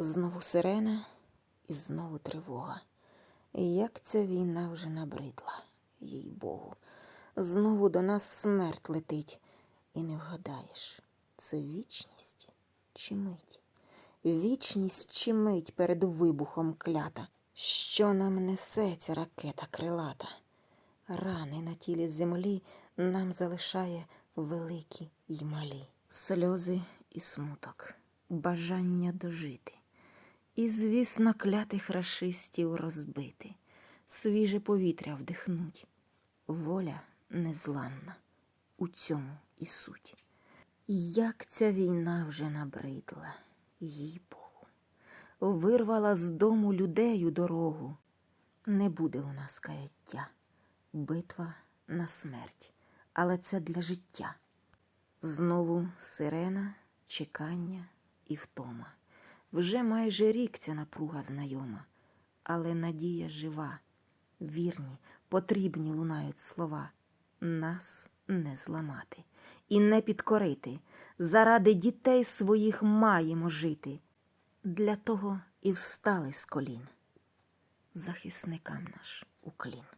Знову сирена і знову тривога. Як ця війна вже набридла, їй Богу. Знову до нас смерть летить, і не вгадаєш, це вічність чи мить? Вічність чи мить перед вибухом клята, що нам несе ця ракета крилата? Рани на тілі землі нам залишає великі й малі, сльози і смуток, бажання дожити. І, звісно, клятих рашистів розбити, свіже повітря вдихнуть. Воля незламна, у цьому і суть. Як ця війна вже набридла, їй Богу, вирвала з дому людей у дорогу. Не буде у нас каяття, битва на смерть, але це для життя. Знову сирена, чекання і втома. Вже майже рік ця напруга знайома, але надія жива. Вірні, потрібні лунають слова. Нас не зламати і не підкорити. Заради дітей своїх маємо жити. Для того і встали з колін. Захисникам наш уклін.